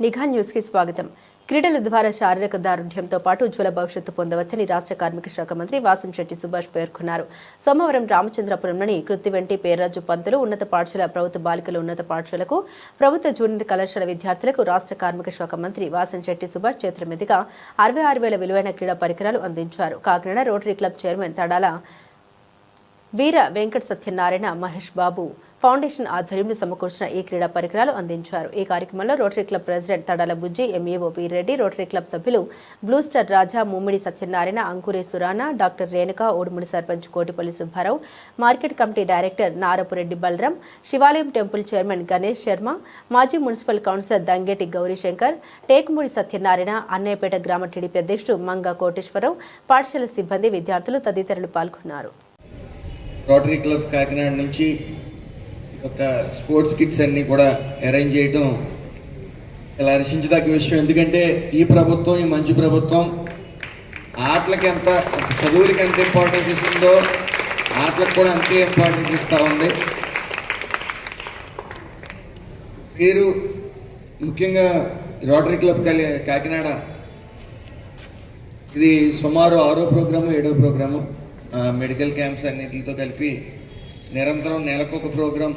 నిఘా న్యూస్కి స్వాగతం. క్రీడల ద్వారా శారీరక దారుఢ్యంతో పాటు ఉజ్వల భవిష్యత్తు పొందవచ్చని రాష్ట్ర కార్మిక శాఖ మంత్రి వాసంశెట్టి సుభాష్ పేర్కొన్నారు. సోమవారం రామచంద్రపురంలోని కృత్తివెంటి పేర్రాజు పంతులు ఉన్నత పాఠశాల ప్రభుత్వ బాలికల ఉన్నత పాఠశాలకు ప్రభుత్వ జూనియర్ కళాశాల విద్యార్థులకు రాష్ట్ర కార్మిక శాఖ మంత్రి వాసంశెట్టి సుభాష్ చేతుల మీదుగా అరవై ఆరు వేల విలువైన క్రీడా పరికరాలు అందించారు. Kakinada rotary club chairman Tadala Veera Venkata Satyanarayana Mahesh Babu foundation ఆధ్వర్యంలో సమకూర్చిన ఈ క్రీడా పరికరాలు అందించారు. ఈ కార్యక్రమంలో rotary club president Tadala Bujji MAO Reddy rotary club సభ్యులు blue star Raja Mummidi Satyanarayana Ankure Surana doctor Renuka Odumudi sarpanch Kotipalli Subbarao market committee director Narapureddy Balaram Shivalayam temple chairman Ganesh Sharma మాజీ municipal councillor Dangeti Gaurishankar Tekumudi Satyanarayana Annayyapeta గ్రామ TDP అధ్యక్షుడు మంగా కోటేశ్వరరావు పాఠశాల సిబ్బంది విద్యార్థులు తదితరులు పాల్గొన్నారు. Rotary club Kakinada నుంచి ఒక స్పోర్ట్స్ కిట్స్ అన్నీ కూడా అరేంజ్ చేయడం చాలా హర్షించదగ్గ విషయం. ఎందుకంటే ఈ ప్రభుత్వం ఈ మంచి ప్రభుత్వం ఆటలకి ఎంత చదువులకి ఎంత ఇంపార్టెన్స్ ఇస్తుందో ఆటలకు కూడా అంతే ఇంపార్టెన్స్ ఇస్తూ ఉంది. మీరు ముఖ్యంగా రోటరీ క్లబ్ కలి కాకినాడ. ఇది సుమారు ఆరో ప్రోగ్రాము ఏడో ప్రోగ్రాము. మెడికల్ క్యాంప్స్ అన్నిటితో కలిపి నిరంతరం నెలకొక ప్రోగ్రాం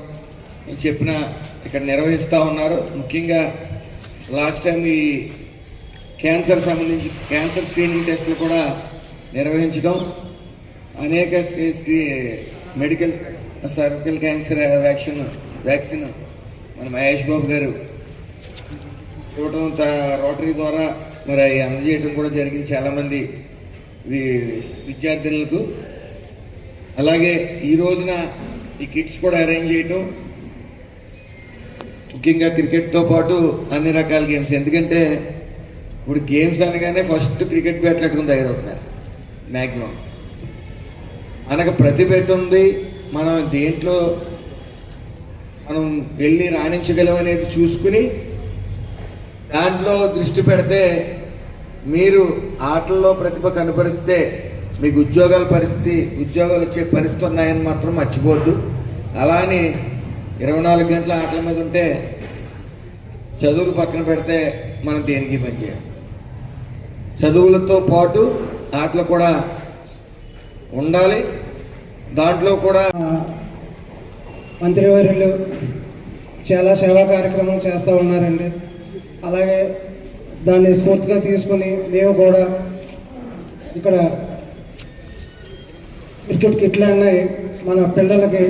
చెప్పిన ఇక్కడ నిర్వహిస్తూ ఉన్నారు. ముఖ్యంగా లాస్ట్ టైం ఈ క్యాన్సర్ సంబంధించి క్యాన్సర్ స్క్రీనింగ్ టెస్టులు కూడా నిర్వహించడం. అనేక స్క్రీ- medical cervical cancer vaccine vaccine మన మహేష్ బాబు గారు ఇవ్వటం రోటరీ ద్వారా మరి అవి అందజేయడం కూడా జరిగింది చాలామంది విద్యార్థినులకు. అలాగే ఈ రోజున ఈ కిట్స్ కూడా అరేంజ్ చేయటం ముఖ్యంగా క్రికెట్తో పాటు అన్ని రకాల గేమ్స్ ఎందుకంటే ఇప్పుడు గేమ్స్ అనగానే ఫస్ట్ క్రికెట్ బ్యాట్లు పెట్టుకుని తయారవుతున్నారు మ్యాక్సిమం మనకు ప్రతిభ ఉంది మనం దేంట్లో మనం వెళ్ళి రాణించగలం అనేది చూసుకుని దాంట్లో దృష్టి పెడితే మీరు ఆటల్లో ప్రతిభ కనపరిస్తే మీకు ఉద్యోగాల పరిస్థితి ఉద్యోగాలు వచ్చే పరిస్థితి ఉన్నాయని మాత్రం మర్చిపోద్దు అలానే ఇరవై నాలుగు గంటల ఆటల మీద ఉంటే చదువులు పక్కన పెడితే మనం దేనికి పనిచేయం చదువులతో పాటు ఆటలు కూడా ఉండాలి. దాంట్లో కూడా మంత్రివర్యులు చాలా సేవా కార్యక్రమాలు చేస్తూ ఉన్నారండి. అలాగే దాన్ని స్ఫూర్తిగా తీసుకుని మేము కూడా ఇక్కడ క్రికెట్ కిట్లు అన్నాయి మన పిల్లలకి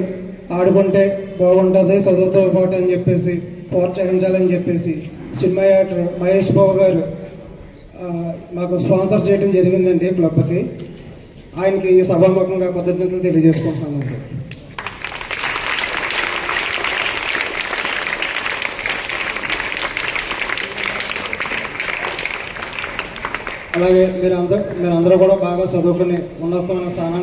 ఆడుకుంటే బాగుంటుంది చదువుతో పాటు అని చెప్పేసి ప్రోత్సహించాలని చెప్పేసి సినిమా యాక్టర్ మహేష్ బాబు గారు మాకు స్పాన్సర్ చేయడం జరిగిందండి క్లబ్కి. ఆయనకి ఈ సభాముఖంగా కృతజ్ఞతలు తెలియజేసుకుంటున్నామండి. అలాగే మీరు అందరూ మీరు అందరూ కూడా బాగా చదువుకుని ఉన్నతమైన స్థానాన్ని